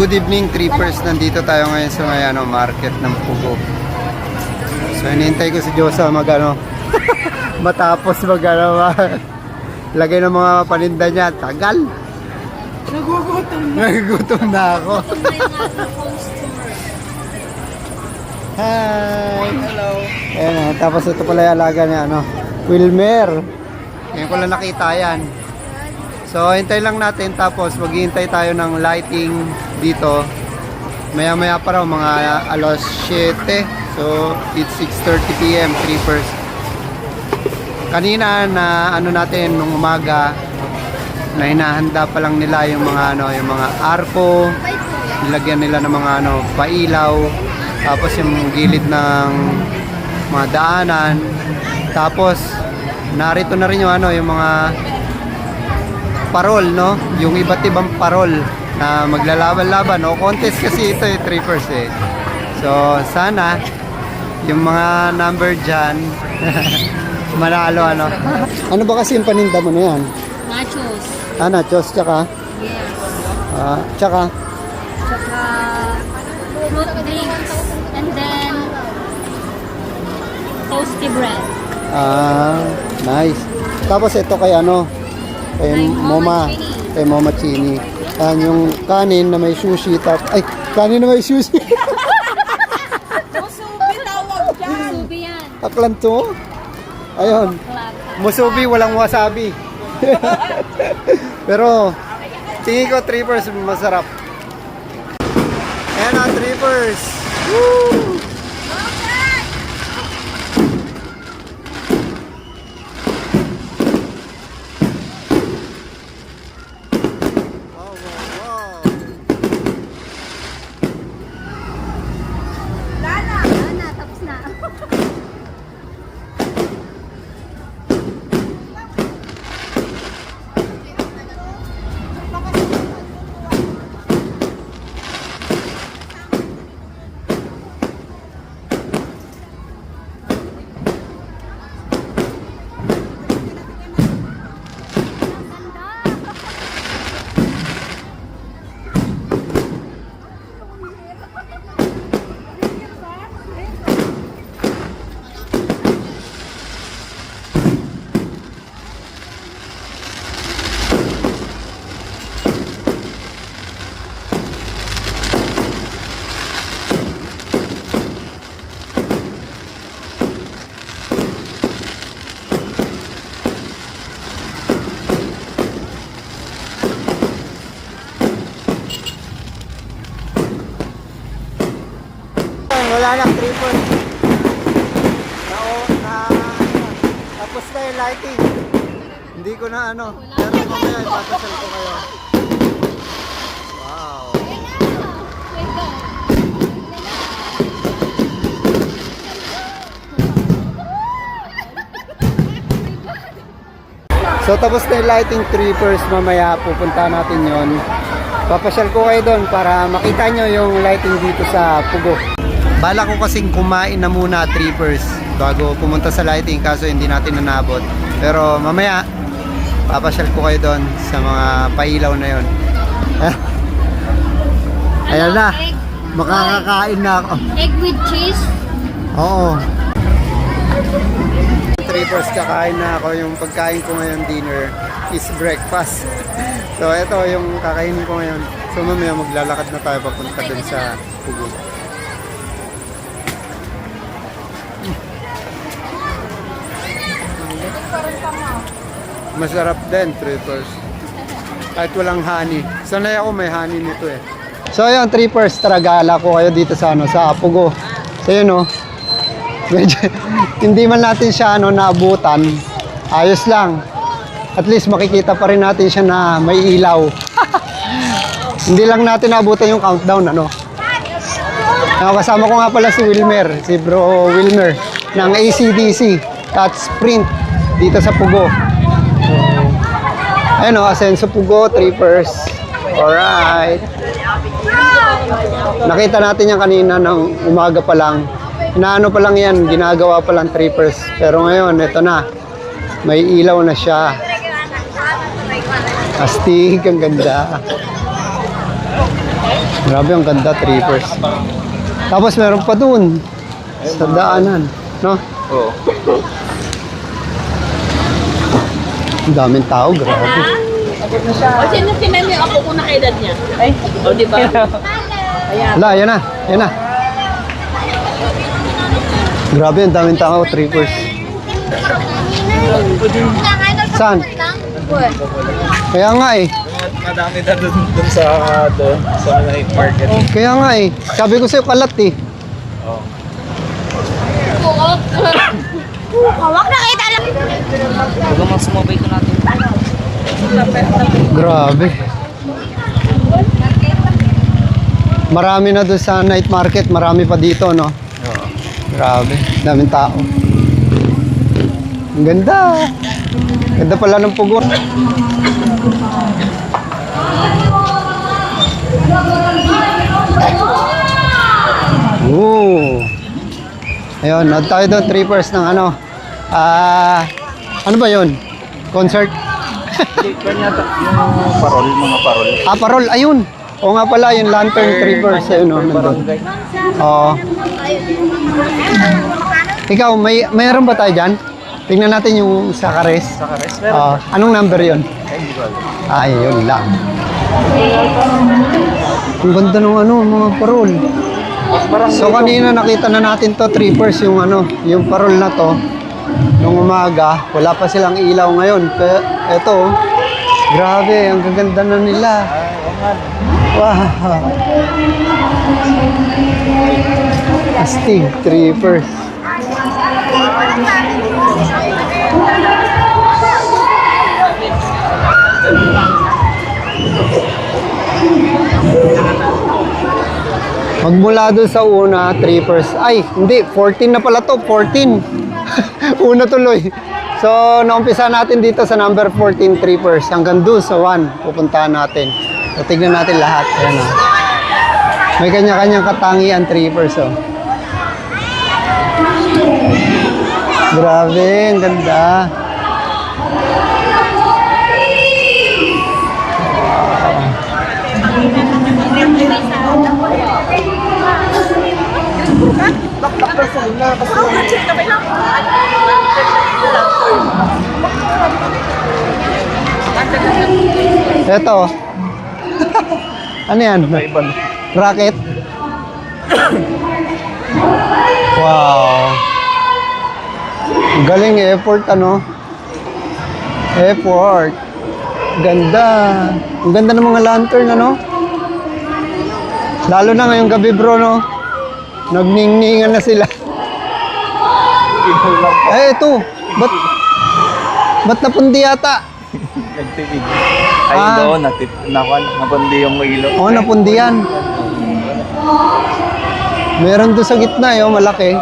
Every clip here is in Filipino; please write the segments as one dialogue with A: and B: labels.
A: good evening, trippers. Nandito tayo ngayon sa may ano, market ng Pugo. So, inintay ko si Josa mag ano, matapos mag ano, lagay ng mga paninda niya. Tagal.
B: Nagugutom na.
A: Nagugutom na ako. Hi!
B: Hello.
A: Ayan na, tapos ito pala yung alaga niya, ano, Wilmer. Ngayon ko lang nakita yan. So, hintay lang natin, tapos maghihintay tayo ng lighting dito. Maya-maya pa raw, mga alas 7. So, it's 6.30pm, creepers. Kanina na ano natin, nung umaga, na hinahanda pa lang nila yung mga ano, yung mga arko, nilagyan nila ng mga ano, pailaw, tapos yung gilid ng mga daanan, tapos narito na rin yung ano, yung mga parol, no? Yung iba't ibang parol na maglalaban-laban, no? Contest kasi ito, eh, trippers, eh. So, sana yung mga number dyan, manalo, ano? ano ba kasi yung paninda mo na yan?
C: Nachos.
A: Ah, nachos, tsaka?
C: Yes.
A: Ah, tsaka?
C: Tsaka fruit drinks. And then toasty bread.
A: Ah, nice. Tapos ito kay ano? Kay Moma. Kay Moma Chini. Yan yung kanin na may sushi. Tap ay, kanin na may sushi.
B: Musubi tawag dyan.
C: Subi yan.
A: Aklan to. Ayun. Musubi, walang wasabi. Pero, tingin ko trippers masarap. Ayan na, trippers. Woo!
C: Wala na,
A: trippers. Na, na, tapos na yung lighting. Hindi ko na ano. Pero mamaya ipapasal ko kayo. Wow. So tapos na yung lighting trippers mamaya pupunta natin yon. Papasyal ko kayo doon para makita nyo yung lighting dito sa Pugo. Bala ko kasing kumain na muna trippers bago pumunta sa lighting kaso hindi natin nanabot. Pero mamaya papasyal ko kayo doon sa mga pailaw na yon. Ayan na,
C: Egg,
A: makakakain na ako.
C: egg with cheese.
A: Oo. Trippers, kakain na ako. Yung pagkain ko ngayon dinner is breakfast. so, ito yung kakainin ko ngayon. So, mamaya maglalakad na tayo papunta dun sa Pugo. Masarap din, trippers. Kahit walang honey. Sanay ako may honey nito eh. So ayun, trippers, tara gala ko kayo dito sa ano, sa Apugo. So yun oh. Medyo, hindi man natin siya ano naabutan. Ayos lang. At least makikita pa rin natin siya na may ilaw. hindi lang natin naabutan yung countdown ano. Ah, kasama ko nga pala si Wilmer, si Bro Wilmer ng ACDC Touch Sprint dito sa Pugo. So, ayun o, Asenso Pugo, Trippers. Alright. Nakita natin yan kanina ng umaga pa lang. Inaano pa lang yan, ginagawa pa lang trippers. Pero ngayon, ito na. May ilaw na siya. Astig, ang ganda. Grabe, ang ganda, trippers. Tapos meron pa dun. Sa daanan. No?
D: Oo.
A: Ang daming tao, grabe.
B: O, sino niyo ako kung nakaedad niya? Ay, o, di ba?
A: Wala, yan na. Yan na. Grabe, ang daming tao, trippers. Saan? Kaya nga eh.
D: Madami na dun, dun sa doon sa night market.
A: Kaya nga eh. Sabi ko sa'yo, kalat eh.
D: Oo.
C: Hawak na kita lang.
D: Huwag mang sumabay ko natin.
A: Grabe. Marami na doon sa night market. Marami pa dito, no?
D: Oo.
A: Grabe. Daming tao. Ang ganda. Ganda pala ng pugo. Ooh. Ayun, nag tayo doon, trippers ng ano. Ah, ano ba yun? Concert?
D: Kanya yung parol, mga parol.
A: Ah, parol, ayun. O nga pala, yung lantern trippers. Ayun, oh, nandun. Oo. Ikaw, may mayroon ba tayo dyan? Tingnan natin yung sa kares.
D: Sa Kares, meron.
A: Ah, anong number yon?
D: Ay,
A: yun lang. Ang ganda ng ano, mga parol.
D: Barangay.
A: So kanina nakita na natin to, trippers, yung ano, yung parol na to. Nung umaga, wala pa silang ilaw ngayon. Pero eto, oh, grabe, ang gaganda na nila. Wow. Astig, trippers. Magmula doon sa una, trippers. Ay, hindi, 14 na pala to, 14. una tuloy. So, naumpisa natin dito sa number 14 trippers. Hanggang doon sa 1, pupuntahan natin. So, tignan natin lahat. Ayan o. May kanya-kanyang katangian trippers oh. Grabe, ang ganda. Ito. ano yan? Rocket? wow. Galing effort ano? Effort. Ganda. Ang ganda ng mga lantern ano? Lalo na ngayong gabi bro no? Nagningningan na sila. Eh ito. Ba't, ba't napundi yata?
D: Nagtibig. Ay,
A: Ah.
D: doon. Natip, nakuan. Napundi yung ilong.
A: Oo, napundi yan. Meron doon sa gitna, eh, oh, malaki.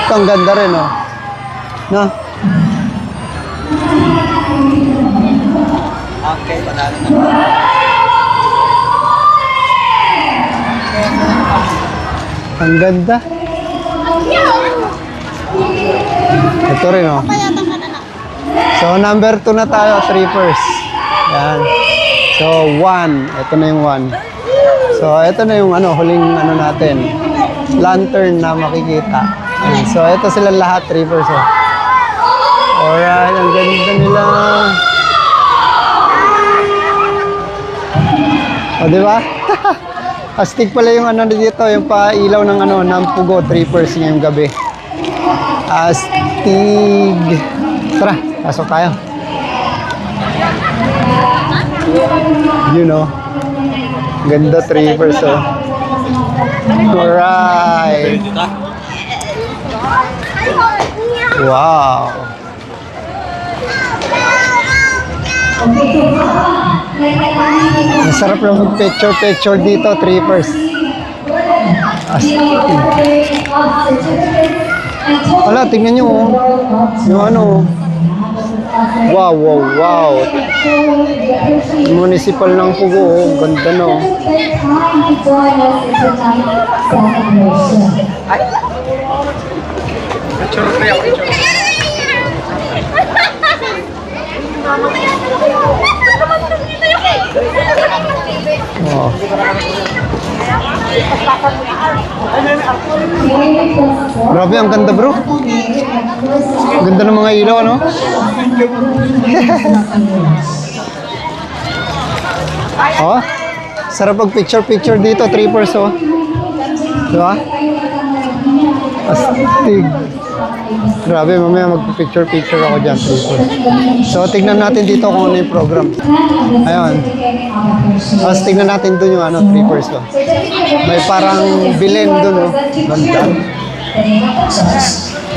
A: Ito, ang ganda rin, oh. No?
D: Okay, panalo na.
A: Ang ganda. Ito rin, oh. So, number 2 na tayo, trippers. Yan. So, 1. Ito na yung 1. So, ito na yung ano, huling ano natin. Lantern na makikita. Ayan. So, ito sila lahat, trippers, oh. Alright, ang ganda nila. O, di ba? Astig pala yung ano dito, yung pailaw ng ano, ng Pugo Trippers ngayong gabi. Astig. Tara, pasok tayo. You know. Ganda Trippers, oh. Alright. Wow. Masarap yung picture-picture dito, trippers. Wala, tingnan nyo. oh. Yung ano. oh. Wow, wow, wow. Municipal ng Pugo. oh. Ganda no.
D: Picture pre picture.
A: Grabe, ang ganda bro. Ganda ng mga ilaw, no? oh, sarap pag picture-picture dito, trippers, oh. Di ba? Astig. Grabe, mamaya mag-picture-picture ako dyan. So, tignan natin dito kung ano yung program. Ayun. Tapos tignan natin dun yung ano, trippers, oh. May parang bilin dun, oh. Ganda.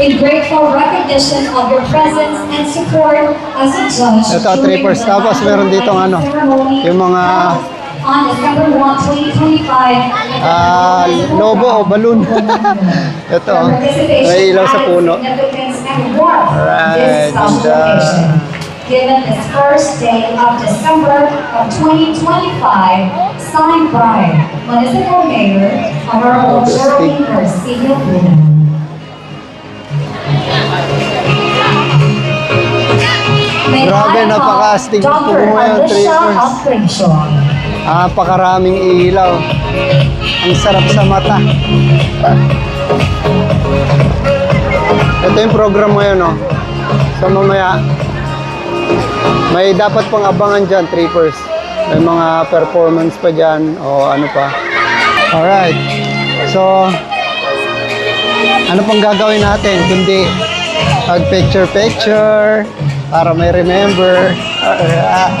E: In grateful recognition of your presence and support as a judge.
A: Ito,
E: during
A: trippers.
E: the
A: Tapos meron ditong ano, yung mga
E: On December 1, 2025.
A: ah, lobo o balloon. Ito, may ilaw sa puno. Alright, ganda.
E: Given this first day of December of 2025, signed by Municipal Mayor of our home, Geraldine Garcia. May
A: Grabe, napaka-astig po ngayon, trippers. Napakaraming ilaw. Ang sarap sa mata. Ito yung program ngayon, oh. So mamaya, may dapat pang abangan dyan, trippers. May mga performance pa dyan, o ano pa. Alright. So, ano pang gagawin natin? Kundi pag picture-picture, para may remember. Alright.